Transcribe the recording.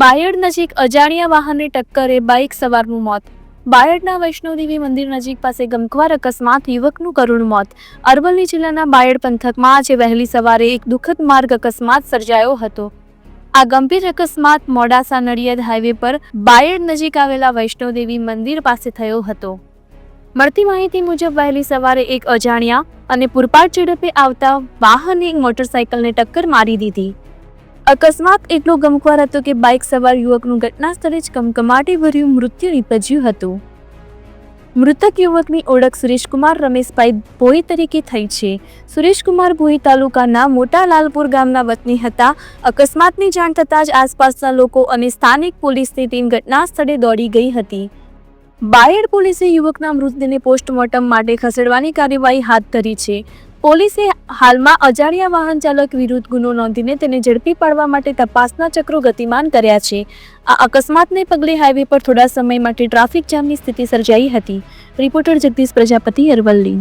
બાયડ નજીક અજાણ્યા વાહનની ટક્કરે બાઇક સવારનું મોત. બાયડના વૈષ્ણોદેવી મંદિર નજીક પાસે ગમખ્વાર અકસ્માત, યુવકનું કરુણ મોત. અરવલ્લી જિલ્લાના બાયડ પંથકમાં આજે વહેલી સવારે એક દુઃખદ માર્ગ અકસ્માત સર્જાયો હતો. આ ગંભીર અકસ્માત મોડાસા નડિયાદ હાઈવે પર બાયડ નજીક આવેલા વૈષ્ણોદેવી મંદિર પાસે થયો હતો. મળતી માહિતી મુજબ વહેલી સવારે એક અજાણ્યા અને પૂરપાટ ઝડપે આવતા વાહને મોટરસાયકલને ટક્કર મારી દીધી. અકસ્માત એટલો ગમખ્વાર હતો કે બાઇક સવાર યુવકનું ઘટના સ્થળે જ કમકમાટી ભર્યું મૃત્યુ નીપજ્યું હતું. મૃતક યુવકની ઓળખ સુરેશકુમાર રમેશભાઈ ભોઈ તરીકે થઈ છે. સુરેશકુમાર ભોઈ તાલુકાના મોટા લાલપુર ગામના વતની હતા. અકસ્માતની જાણ થતાં જ આસપાસના લોકો અને સ્થાનિક પોલીસની ટીમ ઘટના સ્થળે દોડી ગઈ હતી. બાયડ પોલીસે યુવકના મૃતદેહને પોસ્ટમોર્ટમ માટે ખસેડવાની કાર્યવાહી હાથ ધરી છે. પોલીસે હાલમાં અજાણ્યા વાહન ચાલક વિરુદ્ધ ગુનો નોંધીને તેને ઝડપી પાડવા માટે તપાસના ચક્રો ગતિમાન કર્યા છે. આ અકસ્માતને પગલે હાઈવે પર થોડા સમય માટે ટ્રાફિક જામની સ્થિતિ સર્જાઈ હતી. રિપોર્ટર જગદીશ પ્રજાપતિ અરવલ્લી.